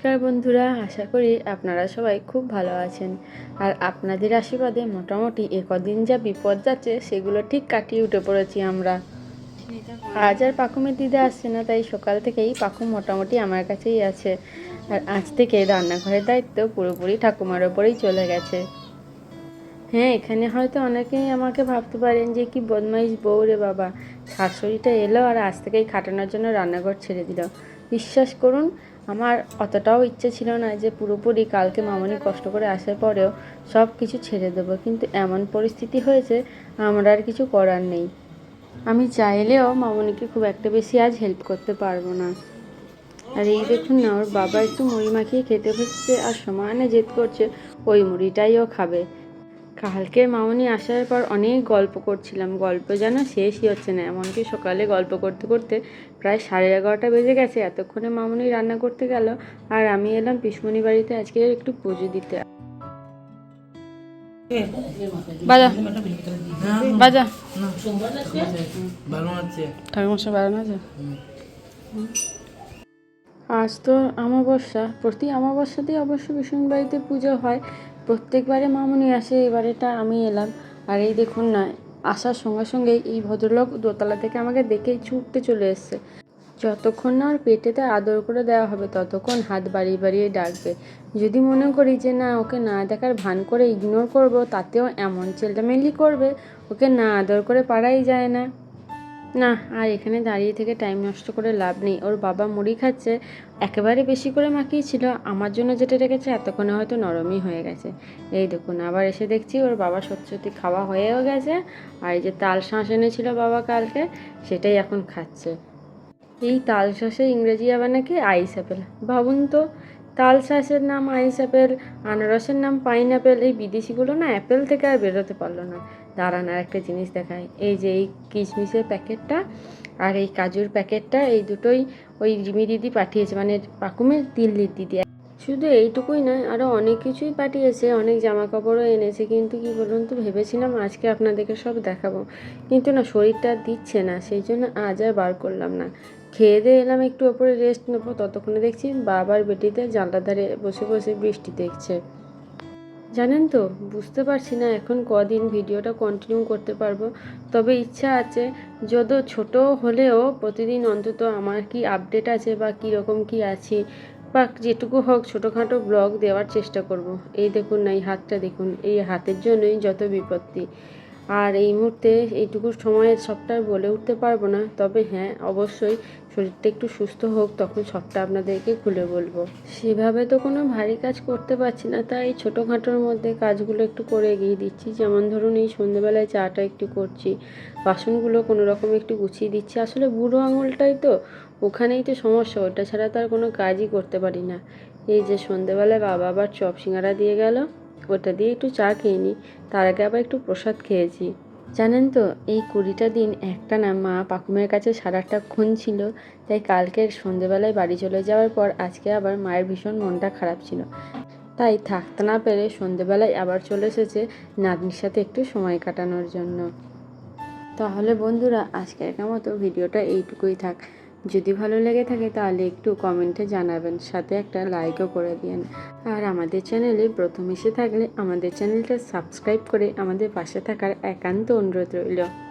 নমস্কার বন্ধুরা, আশা করি আপনারা সবাই খুব ভালো আছেন। আর আপনাদের আশীর্বাদে মোটামুটি এ কদিন যা বিপদ যাচ্ছে, সেগুলো ঠিক কাটিয়ে উঠে পড়েছি আমরা। আজ আর পাকুমের দিদা আসছে না, তাই সকাল থেকেই পাখু মোটামুটি আমার কাছেই আছে। আর আজ থেকে রান্নাঘরের দায়িত্ব পুরোপুরি ঠাকুমার ওপরেই চলে গেছে। হ্যাঁ এখানে হয়তো অনেকেই আমাকে ভাবতে পারেন যে কি বদমাইশ বউ রে বাবা। শাশুড়িটা এলো আর আজ থেকেই খাটানোর জন্য রান্নাঘর ছেড়ে দিল। বিশ্বাস করুন আমার অতটাও ইচ্ছে ছিল না যে পুরোপুরি কালকে মামনি কষ্ট করে আসার পরেও সব কিছু ছেড়ে দেবো, কিন্তু এমন পরিস্থিতি হয়েছে, আমার আর কিছু করার নেই। আমি চাইলেও মামনিকে খুব একটা বেশি আজ হেল্প করতে পারব না। আর এই দেখুন না, ওর বাবা একটু মুড়ি মাখিয়ে খেতে বসছে আর সমানে জেদ করছে, ওই মুড়িটাই ও খাবে। কালকে মামনি আসার পর অনেক গল্প করছিলাম। গল্প যেন শেষই হচ্ছে না। এমনকি সকালে গল্প করতে করতে প্রায় সাড়ে এগারোটা বেজে গেছে। এতক্ষণে মামনি রান্না করতে গেল আর আমি এলাম পিসমণি বাড়িতে আজকে একটু পুজো দিতে। আজ তো অমাবস্যা। প্রতি অমাবস্যাতেই অবশ্য ভীষণ বাড়িতে পুজো হয়। প্রত্যেকবারে মামুনি আসে, এবারেটা আমি এলাম। আর এই দেখুন না, আসার সঙ্গে সঙ্গেই এই ভদ্রলোক দোতলা থেকে আমাকে দেখেই ছুটতে চলে এসছে। যতক্ষণ না ওর পেটেতে আদর করে দেওয়া হবে, ততক্ষণ হাত বাড়িয়ে বাড়িয়ে ডাকবে। যদি মনে করি যে না, ওকে না দেখার ভান করে ইগনোর করব, তাতেও এমন চেল্টামেলি করবে, ওকে না আদর করে পারাই যায় না। না, আর এখানে দাঁড়িয়ে থেকে টাইম নষ্ট করে লাভ নেই। ওর বাবা মুড়ি খাচ্ছে, একেবারে বেশি করে মাখিয়েছিল। আমার জন্য যেটা রেখেছে, এতক্ষণে হয়তো নরমই হয়ে গেছে। এই দেখুন, আবার এসে দেখছি ওর বাবা সত্যি খাওয়া হয়েও গেছে। আর এই যে তাল শাঁস এনেছিল বাবা কালকে, সেটাই এখন খাচ্ছে। এই তাল শাঁসের ইংরেজি আবার নাকি আইস অ্যাপেল ভাবুন তো, তাল শাঁসের নাম আইস অ্যাপেল আনারসের নাম পাইন অ্যাপেল এই বিদেশিগুলো না, অ্যাপেল থেকে আর বেরোতে পারল না। দাঁড়ান আর একটা জিনিস দেখায় এই যে এই কিশমিশের প্যাকেটটা আর এই কাজুর প্যাকেটটা, এই দুটোই ওই রিমি দিদি পাঠিয়েছে মানে পাকুমের দিল্লির দিদি শুধু এইটুকুই নয় আরও অনেক কিছুই পাঠিয়েছে, অনেক জামা কাপড়ও এনেছে, কিন্তু কি বলুন তো, ভেবেছিলাম আজকে আপনাদেরকে সব দেখাবো। কিন্তু না, শরীরটা দিচ্ছে না, সেই জন্য আজ আর বার করলাম না। খেয়ে দিয়ে এলাম, একটু ওপরে রেস্ট নেব, ততক্ষণে দেখছি বাবার বেটিতে জানলার ধারে বসে বসে বৃষ্টি দেখছে। জানেন তো, বুঝতে পারছি না এখন কদিন ভিডিওটা কন্টিনিউ করতে পারব তবে ইচ্ছা আছে, যত ছোট হলেও প্রতিদিন অন্তত আমার কি আপডেট আছে বা কীরকম কি আছে, বা যেটুকু হোক ছোটোখাটো ব্লগ দেওয়ার চেষ্টা করব। এই দেখুন না এই হাতটা দেখুন, এই হাতের জন্যই যত বিপত্তি আর এই মুহূর্তে এইটুকু সময়ে সবটা বলে উঠতে পারব না, তবে হ্যাঁ অবশ্যই শরীরটা একটু সুস্থ হোক, তখন সবটা আপনাদেরকে খুলে বলব। সেভাবে তো কোনো ভারী কাজ করতে পারছি না, তাই ছোটোখাটোর মধ্যে কাজগুলো একটু করে এগিয়ে দিচ্ছি। যেমন ধরুন, এই সন্ধেবেলায় চাটা একটু করছি, বাসনগুলো কোনো রকম একটু গুছিয়ে দিচ্ছি। আসলে বুড়ো আঙুলটাই তো, ওখানেই তো সমস্যা, ওটা ছাড়া তো আর কোনো কাজই করতে পারি না। এই যে সন্ধেবেলায় বাবা আবার চপ সিঙ্গারা দিয়ে গেল, ওটা দিয়ে একটু চা খেয়ে নিই, তার আগে আবার একটু প্রসাদ খেয়েছি। জানেন তো, এই কুড়িটা দিন একটা না মা পাকুমের কাছে সারাটা খুন ছিল, তাই কালকের সন্ধেবেলায় বাড়ি চলে যাওয়ার পর আজকে আবার মায়ের ভীষণ মনটা খারাপ ছিল। তাই থাকতে না পেরে সন্ধেবেলায় আবার চলে এসেছে নাতনির সাথে একটু সময় কাটানোর জন্য। তাহলে বন্ধুরা আজকের মতো ভিডিওটা এইটুকুই থাক। যদি ভালো লেগে থাকে তাহলে একটু কমেন্টে জানাবেন, সাথে একটা লাইকও করে দিন আর আমাদের চ্যানেলে প্রথম এসে থাকলে আমাদের চ্যানেলটা সাবস্ক্রাইব করে আমাদের পাশে থাকার একান্ত অনুরোধ রইল।